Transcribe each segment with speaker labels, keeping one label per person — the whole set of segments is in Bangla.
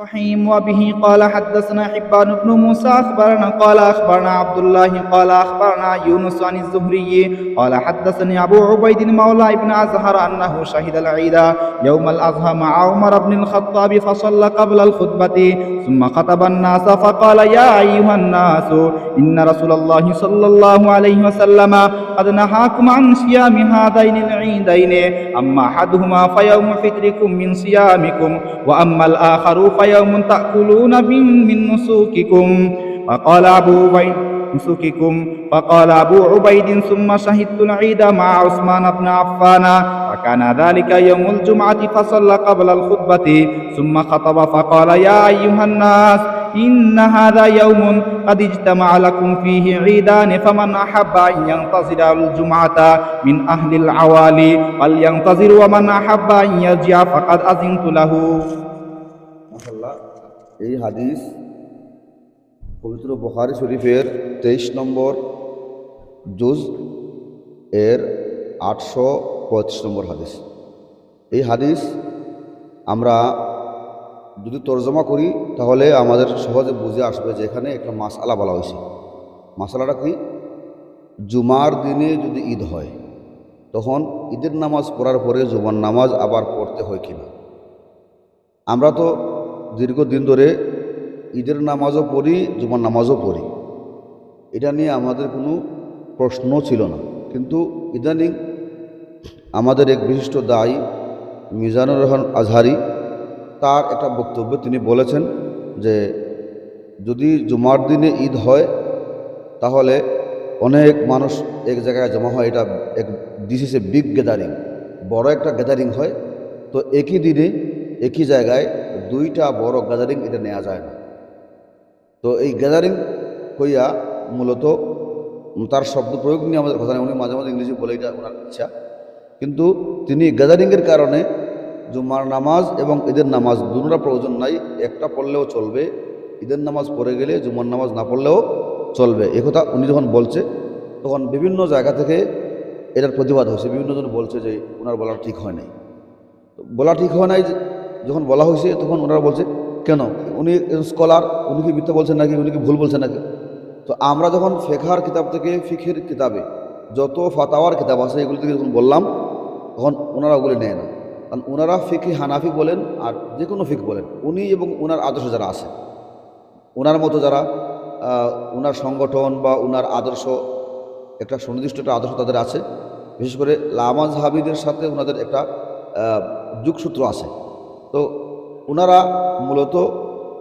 Speaker 1: الرحيم. وبه قال حدثنا حبان بن موسى أخبرنا قال أخبرنا عبد الله قال أخبرنا يونس عن الزهري قال حدثني أبو عبيد مولى ابن أزهر أنه شهد العيد يوم الأضحى مع عمر بن الخطاب فصلى قبل الخطبة ثم خطب الناس فقال يا أيها الناس إن رسول الله صلى الله عليه وسلم قد نهاكم عن صيام هذين العيدين أما أحدهما فيوم فطركم من صيامكم وأما الآخر فيوم تأكلون من من نسوككم. فقال أبو عبيد نسككم فقال أبو عبيد ثم شهدت العيد مع عثمان بن عفان. وكان ذلك يوم الجمعة فصلى قبل الخطبة. ثم خطب فقال يا أيها الناس إن هذا يوم قد اجتمع لكم فيه عيدان فمن أحب أن ينتظر الجمعة من أهل العوالي. فلينتظر ومن أحب أن يرجع فقد أذنت له.
Speaker 2: এই হাদিস পবিত্র বখারি শরীফের তেইশ নম্বর জুজ এর আটশো পঁয়ত্রিশ নম্বর হাদিস। এই হাদিস আমরা যদি তর্জমা করি, তাহলে আমাদের সহজে বুঝে আসবে যে এখানে একটা মাসালা বলা হয়েছে। মাসালাটা কি? জুমার দিনে যদি ঈদ হয়, তখন ঈদের নামাজ পড়ার পরে জুমার নামাজ আবার পড়তে হয় কিনা? আমরা তো দীর্ঘদিন ধরে ঈদের নামাজও পড়ি, জুমার নামাজও পড়ি। এটা নিয়ে আমাদের কোনো প্রশ্ন ছিল না। কিন্তু ইদানিং আমাদের এক বিশিষ্ট দায়ী মিজানুর রহমান আজহারি, তার একটা বক্তব্যে তিনি বলেছেন যে, যদি জুমার দিনে ঈদ হয়, তাহলে অনেক মানুষ এক জায়গায় জমা হয়। এটা এক this is a big gathering বড় একটা গ্যাদারিং হয়। তো একই দিনে, একই জায়গায় দুইটা বড় গ্যাদারিং এটা নেওয়া যায় না। তো এই গ্যাদারিং হইয়া মূলত তার শব্দ প্রয়োগ নিয়ে আমাদের কথা উনি মাঝে মাঝে ইংরেজি বলে এটা ওনার ইচ্ছা। কিন্তু তিনি গ্যাদারিংয়ের কারণে জুমার নামাজ এবং ঈদের নামাজ দুটোটা প্রয়োজন নাই, একটা পড়লেও চলবে, ঈদের নামাজ পড়ে গেলে জুমার নামাজ না পড়লেও চলবে। এ কথা উনি যখন বলছে, তখন বিভিন্ন জায়গা থেকে এটার প্রতিবাদ হয়েছে। বিভিন্নজন বলছে যে, ওনার বলা ঠিক হয় নাই। বলা ঠিক হয় নাই যখন বলা হয়েছে, তখন ওনারা বলছে, কেন? উনি স্কলার, উনি কি মিথ্যা বলছেন নাকি? উনি কি ভুল বলছেন নাকি? তো আমরা যখন ফেখার কিতাব থেকে ফিখের কিতাবে যত ফাতাওয়ার কিতাব আছে, এগুলো থেকে যখন বললাম, তখন ওনারা ওগুলি নেয় না। কারণ ওনারা ফিখে হানাফি বলেন আর যে কোনো ফিক বলেন, উনি এবং ওনার আদর্শ যারা আছে ওনার মতো যারা ওনার সংগঠন বা ওনার আদর্শ, একটা সুনির্দিষ্ট একটা আদর্শ তাদের আছে। বিশেষ করে লামাজ হাবিদের সাথে ওনাদের একটা যুগসূত্র আছে। তো ওনারা মূলত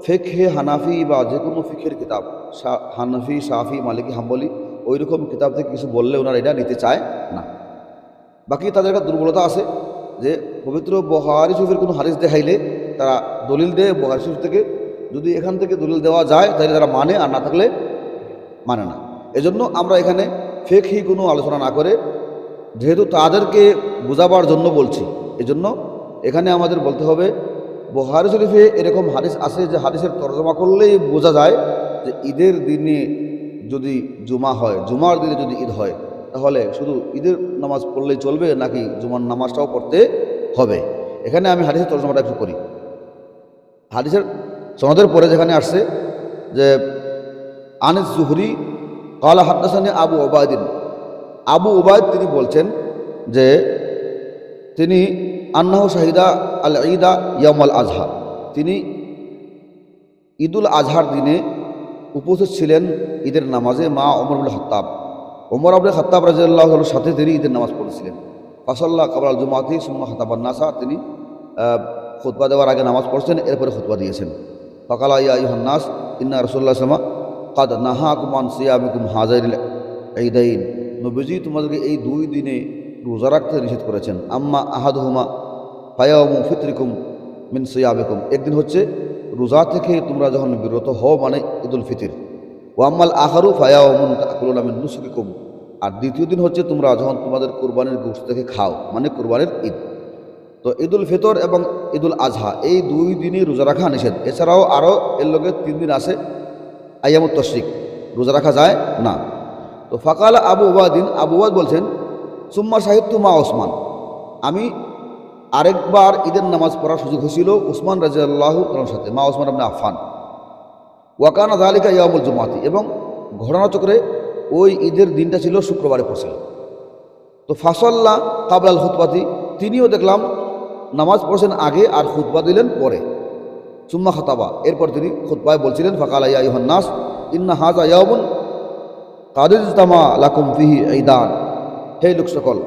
Speaker 2: ফেকহে হানাফি বা যে কোনো ফিখের কিতাব হানাফি, সাফি, মালিকি, হাম্বলি ওই রকম কিতাব থেকে কিছু বললে ওনারা এটা নিতে চায় না। বাকি তাদের একটা দুর্বলতা আছে যে, পবিত্র বহারি শরীফের কোনো হারিস দেখাইলে তারা দলিল দেয় বহারি শরীফ থেকে। যদি এখান থেকে দলিল দেওয়া যায়, তাহলে তারা মানে আর না থাকলে মানে না। এজন্য আমরা এখানে ফেকহি কোনো আলোচনা না করে, যেহেতু তাদেরকে বোঝাবার জন্য বলছি, এজন্য এখানে আমাদের বলতে হবে বহারি শরীফে এরকম হাদিস আছে যে হাদিসের তর্জমা করলেই বোঝা যায় যে ঈদের দিনে যদি জুমা হয়, জুমার দিনে যদি ঈদ হয়, তাহলে শুধু ঈদের নামাজ পড়লেই চলবে নাকি জুমার নামাজটাও পড়তে হবে? এখানে আমি হাদিসের তর্জমাটা একটু করি। হাদিসের সনদের পরে যেখানে আসছে যে, আনিস জুহরি কালা হাদ্দাসানি আবু ওবায়দিন। আবু ওবায়দ তিনি বলছেন যে, তিনি আন্নাহ শাহিদা আল ঈদা ইয়ামাল আজহা তিনি ঈদুল আজহার দিনে উপস্থিত ছিলেন ঈদের নামাজে মা অমরুল হত্তাব ওমর আবুল হত্তাব রাজিয়াল্লাহর সাথে তিনি ঈদের নামাজ পড়েছিলেন। ফাসল্লাহ কাবরাল জুমাতি সুম্মা হতাবান নাসা তিনি খুতবা দেওয়ার আগে নামাজ পড়ছেন, এরপরে খুতবা দিয়েছেন। ফকালা ইয়া ইহান্নাস ইন্না রসুল্লাহ সামা কাদ নাহা কুমান সিয়ামিকুম হাজাইল ঈদাইন নবীজি, তোমাদেরকে এই দুই দিনে রোজা রাখতে নিষেধ করেছেন। আম্মা আহাদ আহাদহুমা ফায়ামু ফিতরিকুম মিন সিয়ামিকুম। একদিন হচ্ছে রোজা থেকে তোমরা যখন বিরত হও মানে ঈদুল ফিতির। ওয়াম্মাল আহারু ফায়ামুন তাকুলুনা মিন নুসুকিকুম। আর দ্বিতীয় দিন হচ্ছে তোমরা যখন তোমাদের কোরবানির গোষ্ঠ থেকে খাও মানে কোরবানির ঈদ। তো ঈদুল ফিতর এবং ঈদুল আজহা, এই দুই দিনই রোজা রাখা নিষেধ। এছাড়াও আরও এর লগে তিন দিন আছে আয়ামুত তশরিক। রোজা রাখা যায় না। তো ফাকাল আবু ওবাদিন আবু ওবাদ বলছেন সুম্মা সাহিত্য মা ওসমান। আমি আরেকবার ঈদের নামাজ পড়ার সুযোগ হয়েছিল উসমান রাজিয়াল্লাহ তালার সাথে, মা ওসমান আপনি আফান ওয়াকানা জালিকা ইয়ামুল জুমাতি এবং ঘটনাচক্রে ওই ঈদের দিনটা ছিল শুক্রবারে পড়ছিল। তো ফাসল্লা কাবলাল খুতবাতি, তিনিও দেখলাম নামাজ পড়ছেন আগে আর খুতবা দিলেন পরে। সুম্মা খতাবা, এরপর তিনি খুতবায় বলছিলেন, ফাকাল ইয়া নাস, ইন্না হাজা ইয়াবুন কাদির তামা লাকুম ফিহি ঈদান হে লোক সকল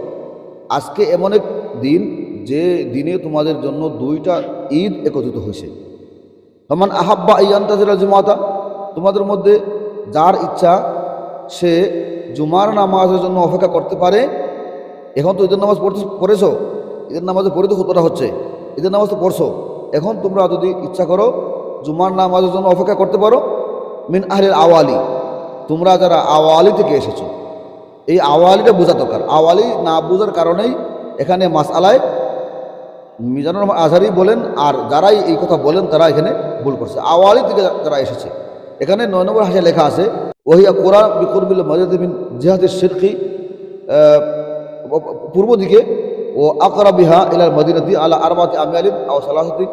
Speaker 2: আজকে এমন এক দিন যে দিনে তোমাদের জন্য দুইটা ঈদ একত্রিত হয়েছে। তমান আহাব্বা ইয়ান্তাজিরা জুমাতা, তোমাদের মধ্যে যার ইচ্ছা সে জুমার নামাজের জন্য অপেক্ষা করতে পারে। এখন তো ঈদের নামাজ পড়তে, পড়েছো? ঈদের নামাজে পড়ে তো খুতবাটা হচ্ছে? ঈদের নামাজ তো পড়ছো। এখন তোমরা যদি ইচ্ছা করো জুমার নামাজের জন্য অপেক্ষা করতে পারো, মিন আহলের আওয়ালি, তোমরা যারা আওয়ালি থেকে এসেছ এই আওয়ালিটা বোঝা দরকার। আওয়ালি না বোঝার কারণেই এখানে মাসালায় মিজানুর রহমান আজহারি বলেন, আর যারাই এই কথা বলেন, তারা এখানে ভুল করছে। আওয়ালি থেকে যারা এসেছে, এখানে নয় নম্বর হাসে লেখা আছে, ওহিয়া কোরআন বিকরবিল মজাদিন জিহাদের শিরকি পূর্ব দিকে, ও আকরা বিহা ইলাল মদিনাতি আলা আরবাতি আমিয়ালিন আও সালাহতি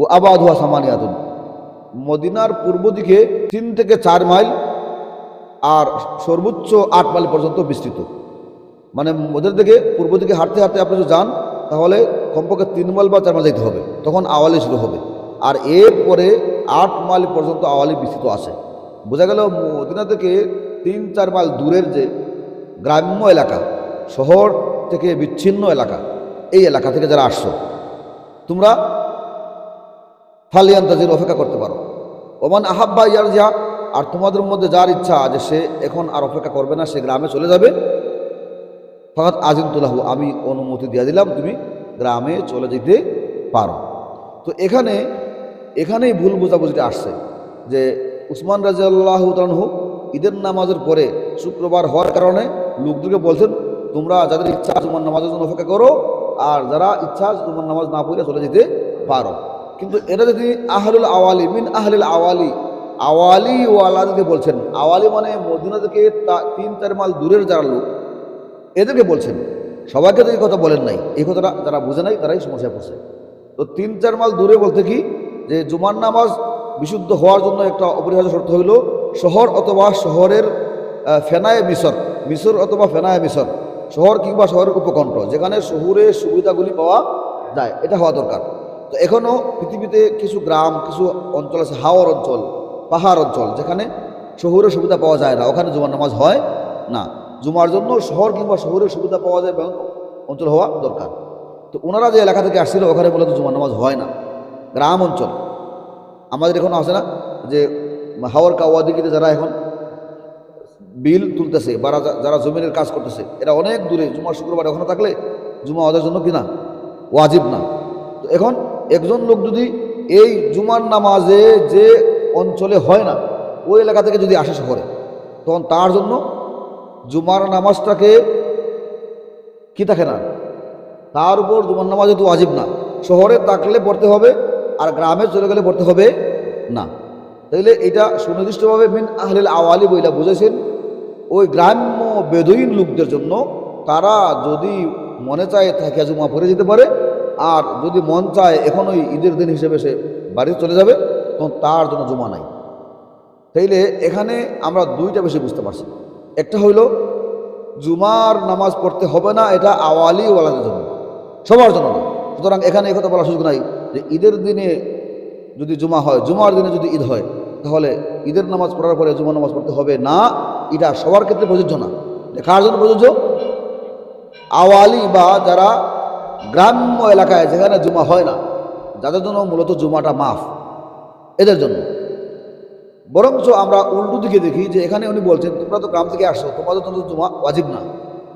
Speaker 2: ও আবাদ আবাদুয়া সামানিয়াতুন। মদিনার পূর্ব দিকে তিন থেকে চার মাইল আর সর্বোচ্চ আট মাইল পর্যন্ত বিস্তৃত। মানে ওদের দিকে, পূর্ব দিকে হাঁটতে হাঁটতে আপনি যদি যান, তাহলে কমপক্ষে তিন মাইল বা চার মাইল যেতে হবে। তখন আওয়ালি শুরু হবে। আর এরপরে আট মাইল পর্যন্ত আওয়ালি বিস্তৃত আছে। বোঝা গেল মদিনা থেকে তিন, চার মাইল দূরের যে গ্রাম্য এলাকা, শহর থেকে বিচ্ছিন্ন এলাকা, এই এলাকা থেকে যারা আসছো, তোমরা ফালিয়ান্তাজির অপেক্ষা করতে পারো। ওমান আহাব্বা ইয়ার যা আর তোমাদের মধ্যে যার ইচ্ছা যে সে এখন আর অপেক্ষা করবে না, সে গ্রামে চলে যাবে। ফাঁকাত আজিন তুলাহু আমি অনুমতি দিয়ে দিলাম, তুমি গ্রামে চলে যেতে পারো। তো এখানে, এখানেই ভুল বোঝাবুঝিটা আসছে যে উসমান রাজিয়াল্লাহ তানহু ঈদের নামাজের পরে শুক্রবার হওয়ার কারণে লোকদেরকে বলছেন, তোমরা যাদের ইচ্ছা জুমার নামাজের জন্য অপেক্ষা করো, আর যারা ইচ্ছা জুমার নামাজ না পড়ে চলে যেতে পারো। কিন্তু এটা যদি আহলুল আওয়ালি, মিন আহলুল আওয়ালি আওয়ালি ওয়ালা যদি বলছেন, আওয়ালি মানে মদিনা থেকে তিন চার মাল দূরের যারা লোক, এদেরকে বলছেন। সবাইকে তো এই কথা বলেন নাই, এই কথাটা যারা বুঝে নাই, তারাই সমস্যায় পড়ছে। তো তিন চার মাল দূরে বলতে কি? যে জুমার নামাজ বিশুদ্ধ হওয়ার জন্য একটা অপরিহার্য শর্ত হইল, শহর অথবা শহরের ফেনায় মিশর মিশর অথবা ফেনায় মিশর শহর কিংবা শহরের উপকণ্ঠ, যেখানে শহুরে সুবিধাগুলি পাওয়া যায়, এটা হওয়া দরকার। তো এখনও পৃথিবীতে কিছু গ্রাম, কিছু অঞ্চল আছে হাওয়ার অঞ্চল পাহাড় অঞ্চল, যেখানে শহুরের সুবিধা পাওয়া যায় না, ওখানে জুমার নামাজ হয় না। জুমার জন্য শহর কিংবা শহরের সুবিধা পাওয়া যায় অঞ্চল হওয়া দরকার। তো ওনারা যে এলাকা থেকে আসছিল, ওখানে মূলত জুমার নামাজ হয় না। গ্রাম অঞ্চল। আমাদের এখন আছে না যে হাওয়ার কাওয়া দিকে যারা এখন বিল তুলতেছে, বা যারা জমিনের কাজ করতেছে, এরা অনেক দূরে, জুমার শুক্রবার ওখানে থাকলে জুমা ওদের জন্য কিনা? ওয়াজিব না। তো এখন একজন লোক যদি এই জুমার নামাজে যে অঞ্চলে হয় না, ওই এলাকা থেকে যদি আসে শহরে তখন তার জন্য জুমার নামাজটাকে কি থাকে না? তার উপর জুমার নামাজ যেহেতু ওয়াজিব না, শহরে থাকলে পড়তে হবে আর গ্রামে চলে গেলে পড়তে হবে না। তাইলে এটা সুনির্দিষ্টভাবে মিন আহলিল আওয়ালি বইলা বুঝেছেন, ওই গ্রাম্য বেদুইন লোকদের জন্য তারা যদি মনে চায় থাকিয়া জুমা পড়ে যেতে পারে, আর যদি মন চায় এখন ওই ঈদের দিন হিসেবে সে বাড়িতে চলে যাবে তখন তার জন্য জমা নাই। তাইলে এখানে আমরা দুইটা বেশি বুঝতে পারছি। একটা হইল, জুমার নামাজ পড়তে হবে না, এটা আওয়ালি ওয়ালাদের জন্য, সবার জন্য না। সুতরাং এখানে কথা বলার সুযোগ নাই যে ঈদের দিনে যদি জুমা হয়, জুমার দিনে যদি ঈদ হয়, তাহলে ঈদের নামাজ পড়ার পরে জুমার নামাজ পড়তে হবে না, এটা সবার ক্ষেত্রে প্রযোজ্য না। কার জন্য প্রযোজ্য? আওয়ালি বা যারা গ্রাম্য এলাকায় যেখানে জুমা হয় না, যাদের জন্য মূলত জুমাটা মাফ। এদের জন্য। বরঞ্চ আমরা উল্টো দিকে দেখি যে এখানে উনি বলছেন, তোমরা তো গ্রাম থেকে আসো তোমাদের জন্য জুমা ওয়াজিব না।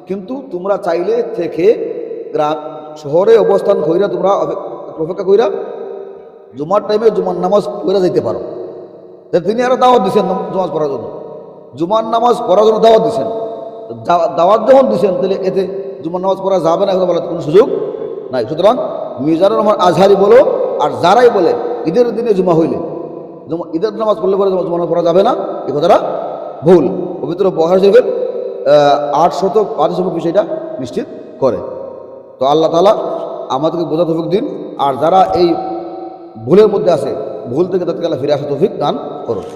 Speaker 2: কিন্তু তোমরা চাইলে থেকে গ্রাম, শহরে অবস্থান কইরা তোমরা অপে- অপেক্ষা কইরা জুমার টাইমে জুমার নামাজ পড়ে যাইতে পারো। তিনি আরও দাওয়াত দিচ্ছেন নামাজ পড়ার জন্য। জুমার নামাজ পড়ার জন্য দাওয়াত দিচ্ছেন তো দাওয়াত যখন দিচ্ছেন তাহলে এতে জুমার নামাজ পড়া যাবে না বলার কোনো সুযোগ নাই। সুতরাং মিজানুর রহমান আজহারি বলো আর যারাই বলে, ঈদের দিনে জুমা হইলে ঈদের নামাজ পড়লে পরে জমানা করা যাবে না? এ কথাটা ভুল। পবিত্র বহার শরীফের আট শত পাঁচ বিষয়টা নিশ্চিত করে। তো আল্লাহ তালা আমাদেরকে বোঝা তফুক দিন, আর যারা এই ভুলের মধ্যে আছে, ভুল থেকে আল্লাহ ফিরে আসা তৌফিক দান করুন।